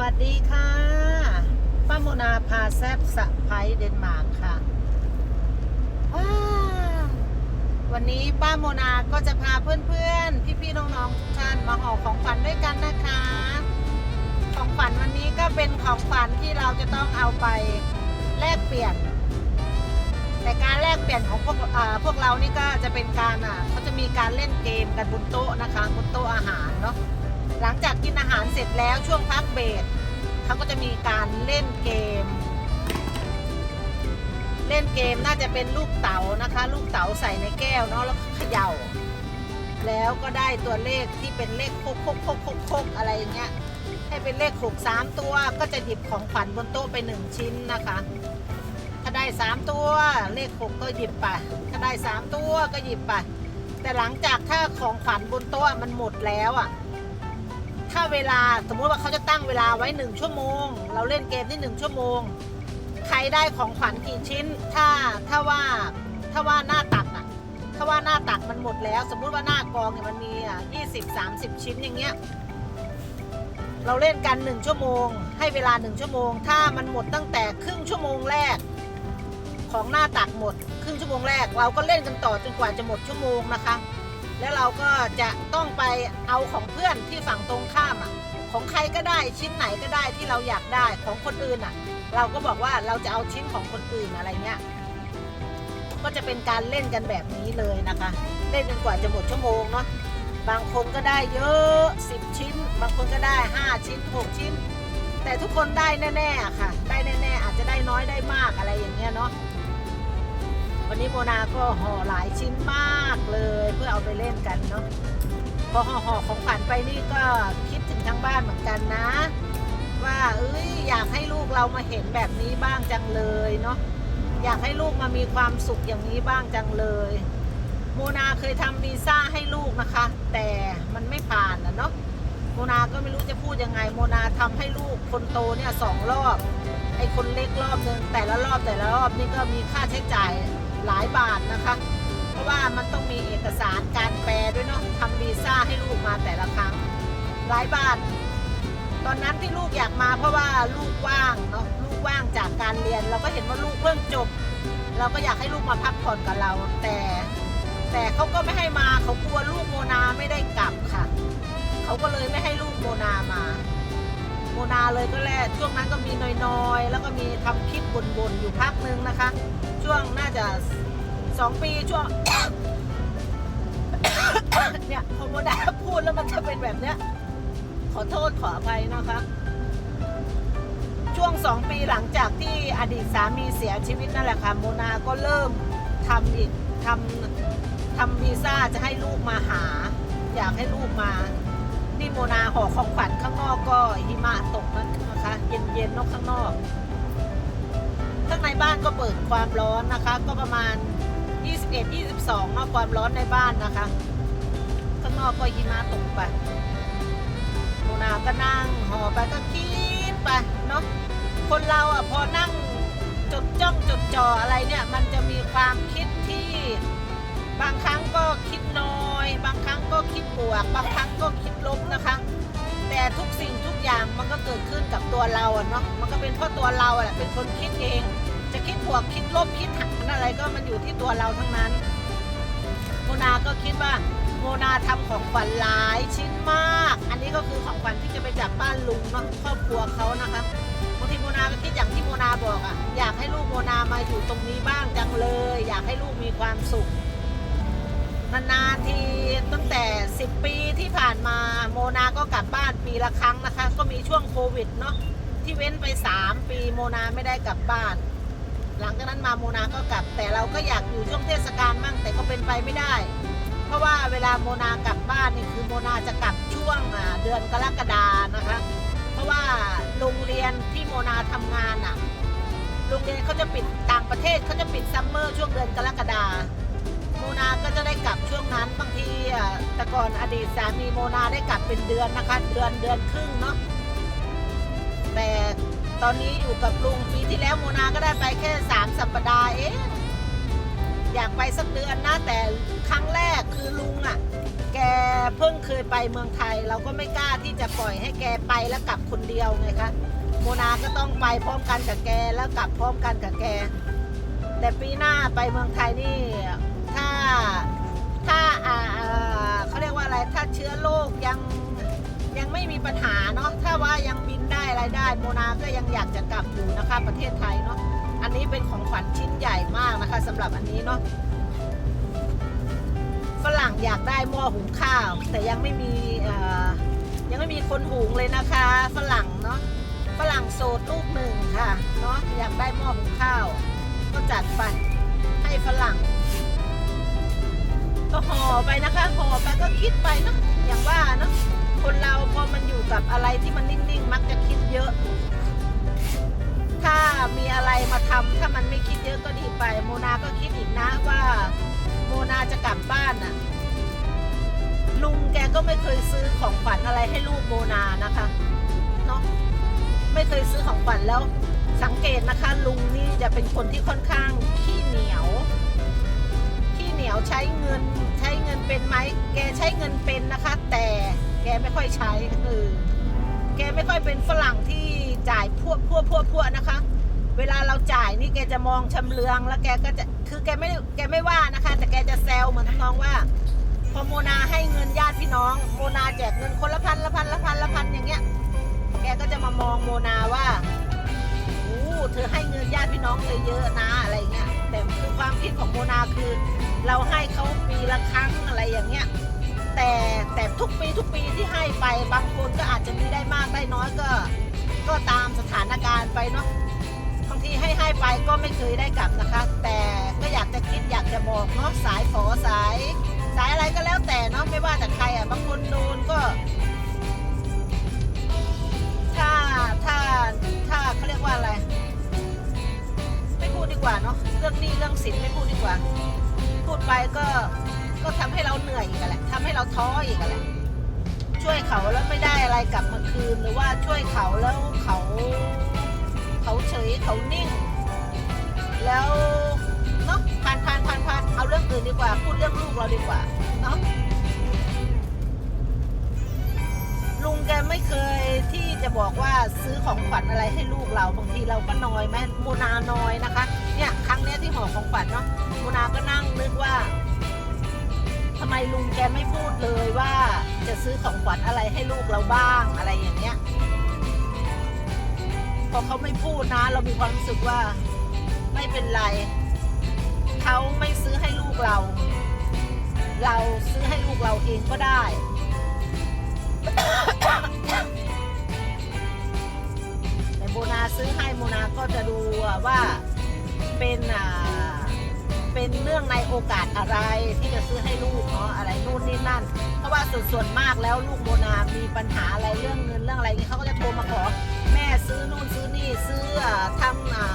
วัสดีค่ะ ป้าโมนาพาแซบสะไพเดนมาร์กค่ะ วันนี้ป้าโมนาก็จะพาเพื่อนๆ พี่ๆ น้องๆ ทุกท่านมาห่อของขวัญด้วยกันนะคะ ของขวัญวันนี้ก็เป็นของขวัญที่เราจะต้องเอาไปแลกเปลี่ยน แต่การแลกเปลี่ยนของพวกพวกเรานี่ก็จะเป็นการอะเขาจะมีการเล่นเกมกันบนโต๊ะนะคะบนโต๊ะอาหารเนาะ หลังจากกินอาหารเสร็จแล้วช่วงพักเบรกเขาก็จะมีการเล่นเกม เล่นเกมน่าจะเป็นลูกเต๋านะคะ ลูกเต๋าใส่ในแก้วเนาะแล้วเขย่า แล้วก็ได้ตัวเลขที่เป็นเลขโคกโคกโคกโคกโคกอะไรอย่างเงี้ยให้เป็นเลขหกสามตัวก็จะหยิบของขวัญบนโต๊ะไปหนึ่งชิ้นนะคะ ถ้าได้สามตัวเลขหกก็หยิบไปถ้าได้สามตัวก็หยิบไปแต่หลังจากถ้าของขวัญบนโต๊ะมันหมดแล้วอะ ถ้าเวลาสมมุติว่าเขาจะตั้งเวลาไว้หนึ่งชั่วโมง เราเล่นเกมที่หนึ่งชั่วโมง ใครได้ของขวัญกี่ชิ้น ถ้าถ้าว่าถ้าว่าหน้าตักอะถ้าว่าหน้าตักมันหมดแล้ว สมมุติว่าหน้ากองเนี่ยมันมีอะยี่สิบสามสิบชิ้นอย่างเงี้ยเราเล่นกันหนึ่งชั่วโมง ให้เวลาหนึ่งชั่วโมง ถ้ามันหมดตั้งแต่ครึ่งชั่วโมงแรก ของหน้าตักหมด ครึ่งชั่วโมงแรก เราก็เล่นกันต่อจนกว่าจะหมดชั่วโมงนะคะ แล้วเราก็จะต้องไปเอาของเพื่อนที่ฝั่งตรงข้ามอะ ของใครก็ได้ชิ้นไหนก็ได้ที่เราอยากได้ของคนอื่นอะ เราก็บอกว่าเราจะเอาชิ้นของคนอื่นอะไรเงี้ยก็จะเป็นการเล่นกันแบบนี้เลยนะคะ เล่นจนกว่าจะหมดชั่วโมงเนาะบางคนก็ได้เยอะ 10 ชิ้น บางคนก็ได้ 5 ชิ้น 6 ชิ้น แต่ทุกคนได้แน่ๆค่ะ ได้แน่ๆอาจจะได้น้อยได้มากอะไรอย่างเงี้ยเนาะ วันนี้โมนาก็ห่อหลายชิ้นมากเลยเพื่อเอาไปเล่นกันเนาะพอห่อห่อของขวัญไปนี่ก็คิดถึงทั้งบ้านเหมือนกันนะ ว่าเอ้ยอยากให้ลูกเรามาเห็นแบบนี้บ้างจังเลยเนาะอยากให้ลูกมามีความสุขอย่างนี้บ้างจังเลย โมนาเคยทำวีซ่าให้ลูกนะคะ แต่มันไม่ผ่านนะเนาะโมนาก็ไม่รู้จะพูดยังไง โมนาทำให้ลูกคนโตเนี่ยสองรอบไอ้คนเล็กรอบหนึ่งแต่ละรอบแต่ละรอบนี่ก็มีค่าใช้จ่าย หลายบาทนะคะ เพราะว่ามันต้องมีเอกสารการแปลด้วยเนาะทำวีซ่าให้ลูกมาแต่ละครั้ง หลายบาท ตอนนั้นที่ลูกอยากมาเพราะว่าลูกว่างเนาะลูกว่างจากการเรียน เราก็เห็นว่าลูกเพิ่งจบ เราก็อยากให้ลูกมาพักผ่อนกับเรา แต่ แต่เขาก็ไม่ให้มาเขากลัวลูกโมนาไม่ได้กลับค่ะเขาก็เลยไม่ให้ลูกโมนามาโมนาเลยก็แลช่วงนั้นก็มีน้อยๆ แล้วก็มีทำคลิปบ่นๆอยู่พักนึงนะคะ ช่วงน่าจะสองปีช่วง เนี่ยพอโมนาพูดแล้วมันจะเป็นแบบเนี้ย ขอโทษขออภัยนะคะ ช่วงสองปีหลังจากที่อดีตสามีเสียชีวิตนั่นแหละค่ะโมนาก็เริ่มทำอีกทำทำวีซ่าจะให้ลูกมาหา อยากให้ลูกมานี่โมนาห่อของขวัญข้างนอกก็หิมะตกนะคะเย็นๆนอกข้างนอก ข้างในบ้านก็เปิดความร้อนนะคะ ก็ประมาณ 21 22เนาะความร้อนในบ้านนะคะ ข้างนอกก็หิมะตกไปโมนาก็นั่งห่อไปก็คิดไปเนาะคนเราอะพอนั่งจดจ้องจดจ่ออะไรเนี่ย มันจะมีความคิดที่ บางครั้งก็คิดน้อย บางครั้งก็คิดบวก บางครั้งก็คิดลบนะคะ แต่ทุกสิ่งทุกอย่างมันก็เกิดขึ้นกับตัวเราอะเนาะมันก็เป็นเพราะตัวเราอะแหละเป็นคนคิดเอง จะคิดบวกคิดลบคิดหักอะไรก็มันอยู่ที่ตัวเราทั้งนั้น โมนาก็คิดว่าโมนาทำของขวัญหลายชิ้นมาก อันนี้ก็คือของขวัญที่จะไปจากบ้านลุงเนาะครอบครัวเขานะคะบางทีโมนาก็คิดอย่างที่โมนาบอกอะอยากให้ลูกโมนามาอยู่ตรงนี้บ้างจังเลย อยากให้ลูกมีความสุขนานๆทีตั้งแต่ 10 ปีานมาโมนาก็กลับบ้านปีละครั้งนะคะ ก็มีช่วงโควิดเนาะที่เว้นไป 3 ปีโมนาไม่ได้กลับบ้าน หลังจากนั้นมาโมนาก็กลับ แต่เราก็อยากอยู่ช่วงเทศกาลมั่งแต่ก็เป็นไปไม่ได้ เพราะว่าเวลาโมนากลับบ้านนี่คือโมนาจะกลับช่วงเดือนกรกฎานะคะ เพราะว่าโรงเรียนที่โมนาทำงานอะโรงเรียนเขาจะปิดต่างประเทศเขาจะปิดซัมเมอร์ช่วงเดือนกรกฎาโม ได้กลับช่วงนั้นบางทีอะแต่ก่อนอดีตสามีโมนาได้กลับเป็นเดือนนะคะ เดือนเดือนครึ่งเนาะแต่ตอนนี้อยู่กับลุงปีที่แล้วโมนาก็ได้ไปแค่สามสัปดาห์เองอยากไปสักเดือนนะแต่ครั้งแรกคือลุงอะ่ะ แกเพิ่งเคยไปเมืองไทย เราก็ไม่กล้าที่จะปล่อยให้แกไปแล้วกลับคนเดียวไงคะโมนาก็ต้องไปพร้อมกันกับแกแล้วกลับพร้อมกันกับแก แต่ปีหน้าไปเมืองไทยนี่ ถ้า ถ้าอ่าเขาเรียกว่าอะไรถ้าเชื้อโรคยังยังไม่มีปัญหาเนาะถ้าว่ายังบินได้อะไรได้ โมนาก็ยังอยากจะกลับอยู่นะคะประเทศไทยเนาะอันนี้เป็นของขวัญชิ้นใหญ่มากนะคะสำหรับอันนี้เนาะฝรั่งอยากได้หม้อหุงข้าว แต่ยังไม่มีเอ่อยังไม่มีคนหุงเลยนะคะฝรั่งเนาะฝรั่งโสดลูกหนึ่งค่ะเนาะอยากได้หม้อหุงข้าว ก็จัดไปให้ฝรั่ง ก็ห่อไปนะคะห่อไปก็คิดไปเนาะอย่างว่าเนาะคนเราพอมันอยู่กับอะไรที่มันนิ่งๆ มักจะคิดเยอะ ถ้ามีอะไรมาทำถ้ามันไม่คิดเยอะก็ดีไป โมนาก็คิดอีกนะว่า โมนาจะกลับบ้านน่ะลุงแกก็ไม่เคยซื้อของขวัญอะไรให้ลูกโมนานะคะเนาะไม่เคยซื้อของขวัญแล้วสังเกตนะคะ ลุงนี่จะเป็นคนที่ค่อนข้างขี้เหนียว วใช้เงินใช้เงินเป็นไหมแกใช้เงินเป็นนะคะ แต่แกไม่ค่อยใช้เออแกไม่ค่อยเป็นฝรั่งที่จ่ายพวกพวกพวกพวกนะคะ เวลาเราจ่ายนี่แกจะมองชำเลืองแล้วแกก็จะคือแกไม่แกไม่ว่านะคะ แต่แกจะแซวเหมือนทำนองว่า พอโมนาให้เงินญาติพี่น้อง โมนาแจกเงินคนละพันละพันละพันละพันอย่างเงี้ย แกก็จะมามองโมนาว่าโอ้เธอให้เงินญาติพี่น้องเธอเยอะนะอะไรเงี้ยแต่คือความคิดของโมนาคือ เราให้เขาปีละครั้งอะไรอย่างเงี้ยแต่แต่ทุกปีทุกปีที่ให้ไปบางคนก็อาจจะมีได้มากได้น้อยก็ ก็ตามสถานการณ์ไปเนาะบางทีให้ให้ไปก็ไม่เคยได้กลับนะคะ แต่ก็อยากจะคิดอยากจะบอกเนาะสายขอสาย สายอะไรก็แล้วแต่เนาะไม่ว่าแต่ใครอะบางคนโดนก็ ถ้าถ้าถ้าเขาเรียกว่าอะไร ไม่พูดดีกว่าเนาะเรื่องหนี้เรื่องสินไม่พูดดีกว่า พูดไปก็ก็ทำให้เราเหนื่อยอีกแหละทำให้เราท้ออีกแหละช่วยเขาแล้วไม่ได้อะไรกลับมาคืนหรือว่าช่วยเขาแล้วเขา เขาเฉยเขานิ่ง แล้วเนาะผ่านผ่านผ่านผ่านเอาเรื่องอื่นดีกว่า พูดเรื่องลูกเราดีกว่าเนาะ ลุงแกไม่เคยที่จะบอกว่าซื้อของขวัญอะไรให้ลูกเราบางทีเราก็น้อยไหมโมนาน้อยนะคะ เนี่ยครั้งเนี้ยที่ห่อของขวัญเนาะโมนาก็นั่งนึกว่าทำไมลุงแกไม่พูดเลยว่าจะซื้อของขวัญอะไรให้ลูกเราบ้างอะไรอย่างเงี้ยพอเขาไม่พูดนะ เรามีความรู้สึกว่าไม่เป็นไรเขาไม่ซื้อให้ลูกเรา เราซื้อให้ลูกเราเองก็ได้ แต่โมนาซื้อให้โมนาก็จะดูว่าเป็นอ่าเป็นเรื่องในโอกาสอะไรที่จะซื้อให้ลูกเนาะอะไรนู่นนี่นั่น เพราะว่าส่วนส่วนมากแล้วลูกโมนามีปัญหาอะไรเรื่องเงินเรื่องอะไรอย่างเงี้ยเขาก็จะโทรมาขอแม่ซื้อนู่นซื้อนี่ซื้ออ่าทำอ่า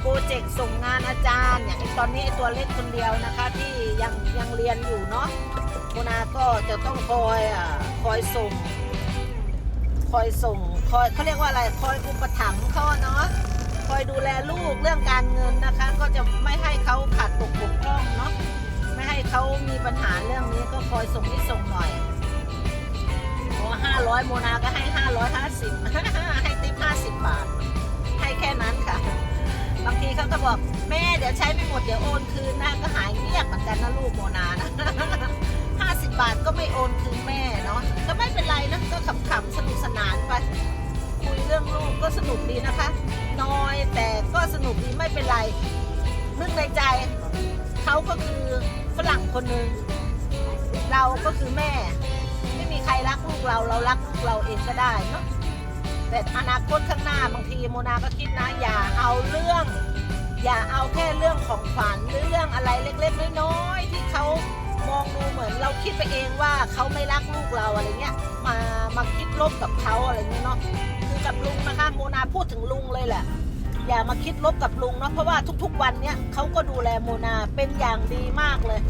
โปรเจกต์ส่งงานอาจารย์อย่างไอ้ตอนนี้ไอ้ตัวเล็กคนเดียวนะคะที่ยังยังเรียนอยู่เนาะ โมนาก็จะต้องคอยอ่าคอยส่ง คอยส่งคอยเขาเรียกว่าอะไรคอยอุปถัมภ์เขาเนาะคอยดูแลลูกเรื่องการเงินนะคะ ก็จะไม่ให้เขาขาดตกบกพร่องเนาะไม่ให้เขามีปัญหาเรื่องนี้ก็คอยส่งนี่ส่งหน่อยโอ้ห้าร้อยโมนาก็ให้ห้าร้อยห้าสิบให้ติปห้าสิบบาท ให้แค่นั้นค่ะ บางทีเขาก็บอกแม่เดี๋ยวใช้ไม่หมดเดี๋ยวโอนคืนนะก็หายเงียบเหมือนกันนะลูกโมนานะ บาทก็ไม่โอนคืนแม่เนาะก็ไม่เป็นไรนะก็ขำๆสนุกสนานไปคุยเรื่องลูกก็สนุกดีนะคะ น้อยแต่ก็สนุกดีไม่เป็นไรนึกในใจเขาก็คือฝรั่งคนหนึ่งเราก็คือแม่ ไม่มีใครรักลูกเราเรารักลูกเราเองก็ได้เนาะแต่อนาคตข้างหน้าบางทีโมนาก็คิดนะ อย่าเอาเรื่อง อย่าเอาแค่เรื่องของขวัญเรื่องอะไรเล็กๆน้อยๆที่เขา มองดูเหมือนเราคิดไปเองว่าเขาไม่รักลูกเราอะไรเงี้ย มามาคิดลบกับเขาอะไรเงี้ยเนาะคือกับลุงนะคะโมนาพูดถึงลุงเลยแหละ อย่ามาคิดลบกับลุงเนาะเพราะว่าทุกๆวันเนี้ยเขาก็ดูแลโมนาเป็นอย่างดีมากเลย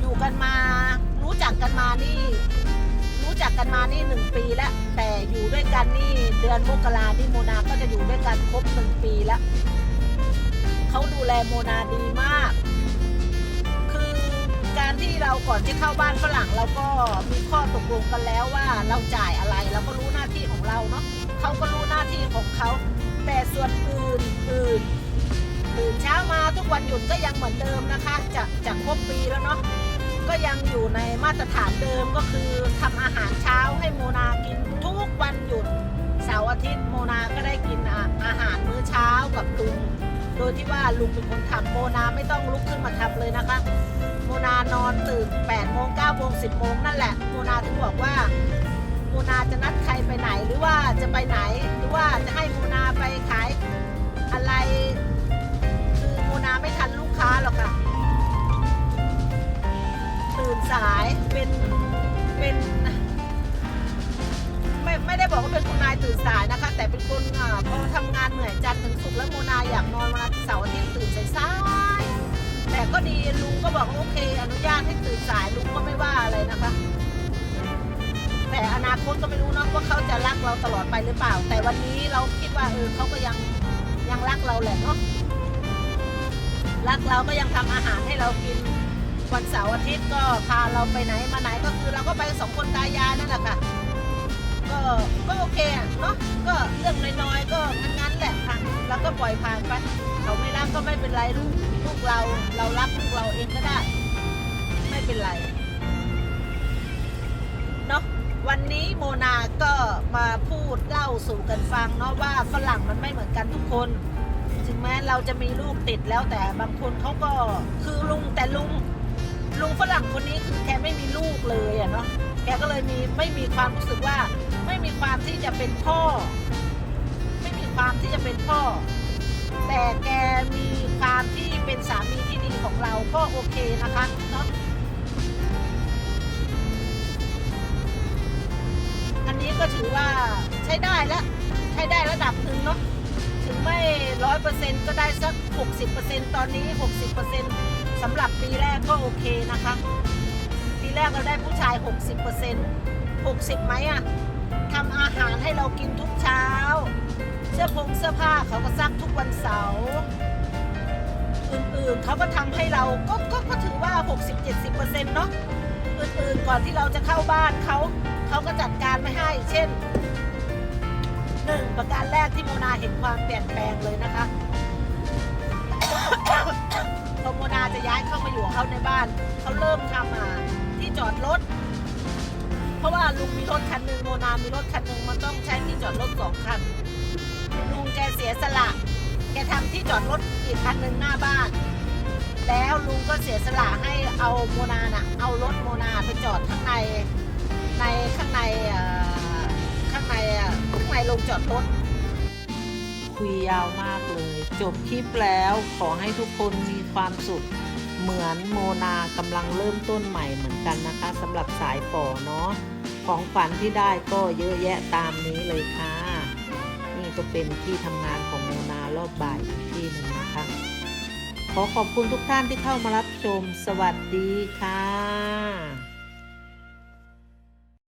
อยู่กันมารู้จักกันมานี่ รู้จักกันมานี่หนึ่งปีแล้ว แต่อยู่ด้วยกันนี่เดือนมกรานี่โมนาก็จะอยู่ด้วยกันครบหนึ่งปีแล้วเขาดูแลโมนาดีมาก ที่เราก่อนที่เข้าบ้านฝรั่งเราก็มีข้อตกลงกันแล้วว่าเราจ่ายอะไรเราก็รู้หน้าที่ของเราเนาะเขาก็รู้หน้าที่ของเขาแต่ส่วนอื่นอื่นตื่นเช้ามาทุกวันหยุดก็ยังเหมือนเดิมนะคะจากจากครบปีแล้วเนาะก็ยังอยู่ในมาตรฐานเดิมก็คือทำอาหารเช้าให้โมนากินทุกวันหยุดเสาร์อาทิตย์โมนาก็ได้กินอาอาหารมื้อเช้ากับลุงโดยที่ว่าลุงเป็นคนทำโมนาไม่ต้องลุกขึ้นมาทำเลยนะคะ โมนานอนตื่น8โมง9โมง10โมงนั่นแหละโมนาถึงบอกว่าโมนาจะนัดใครไปไหนหรือว่าจะไปไหนหรือว่าจะให้โมนาไปขายอะไรคือโมนาไม่ทันลูกค้าหรอกค่ะตื่นสายเป็นเป็นไม่ไม่ได้บอกว่าเป็นคุณนายตื่นสายนะคะ แต่เป็นคนอ่าพอทำงานเหนื่อยจันทร์ถึงศุกร์แล้วโมนาอยากนอนวันเสาร์อาทิตย์ตื่นสาย แต่ก็ดีลุงก็บอกว่าโอเคอนุญาตให้ตื่นสายลุงก็ไม่ว่าอะไรนะคะ แต่อนาคตก็ไม่รู้เนาะว่าเขาจะรักเราตลอดไปหรือเปล่า แต่วันนี้เราคิดว่าเออเขาก็ยังยังรักเราแหละเนาะรักเราก็ยังทำอาหารให้เรากินวันเสาร์อาทิตย์ก็พาเราไปไหนมาไหนก็คือเราก็ไปสองคนตายายนั่นแหละค่ะก็ก็โอเคเนาะก็เรื่องน้อยๆก็งั้นๆแหละค่ะแล้วก็ปล่อยผ่านไปเขาไม่รักก็ไม่เป็นไรลูกลูกเรา เรารักลูกเราเองก็ได้ ไม่เป็นไรเนาะวันนี้โมนาก็มาพูดเล่าสู่กันฟังเนาะว่าฝรั่งมันไม่เหมือนกันทุกคนถึงแม้เราจะมีลูกติดแล้วแต่บางคนเขาก็คือลุงแต่ลุงลุงฝรั่งคนนี้คือแกไม่มีลูกเลยอะเนาะแกก็เลยมีไม่มีความรู้สึกว่า ไม่มีความที่จะเป็นพ่อ ไม่มีความที่จะเป็นพ่อ แต่แกมีความที่เป็นสามีที่ดีของเราก็โอเคนะคะเนาะอันนี้ก็ถือว่าใช้ได้แล้ว ใช้ได้ระดับหนึ่งเนาะถึงไม่ร้อยเปอร์เซ็นต์ก็ได้สักหกสิบเปอร์เซ็นต์ตอนนี้หกสิบเปอร์เซ็นต์สำหรับปีแรกก็โอเคนะคะ ปีแรกเราได้ผู้ชายหกสิบเปอร์เซ็นต์หกสิบไหมอะทำอาหารให้เรากินทุกเช้า เสื้อผงเสื้อผ้าเขาก็ซักทุกวันเสาร์อื่นๆเขาก็ทำให้เราก็ก็ก็ถือว่า 60-70%เนาะอื่นๆก่อนที่เราจะเข้าบ้านเขาเขาก็จัดการไม่ให้ เช่นหนึ่งประการแรกที่โมนาเห็นความเปลี่ยนแปลงเลยนะคะพอโมนาจะย้ายเข้ามาอยู่เขาในบ้านเขาเริ่มทำอ่าที่จอดรถเพราะว่าลุงมีรถคันหนึ่งโมนามีรถคันหนึ่งมันต้องใช้ที่จอดรถสองคัน ลุงแกเสียสละ แกทำที่จอดรถอีกคันหนึ่งหน้าบ้าน แล้วลุงก็เสียสละให้เอาโมนาน่ะ เอารถโมนาไปจอดข้างใน ในข้างในเอ่อข้างในอ่อข้างในโรงจอดรถ คุยยาวมากเลย จบคลิปแล้วขอให้ทุกคนมีความสุข เหมือนโมนากำลังเริ่มต้นใหม่เหมือนกันนะคะสำหรับสายฝอเนาะของขวัญที่ได้ก็เยอะแยะตามนี้เลยค่ะ ก็เป็นที่ทำงานของโมนารอบบ่ายอีกที่หนึ่งนะคะ ขอขอบคุณทุกท่านที่เข้ามารับชม สวัสดีค่ะ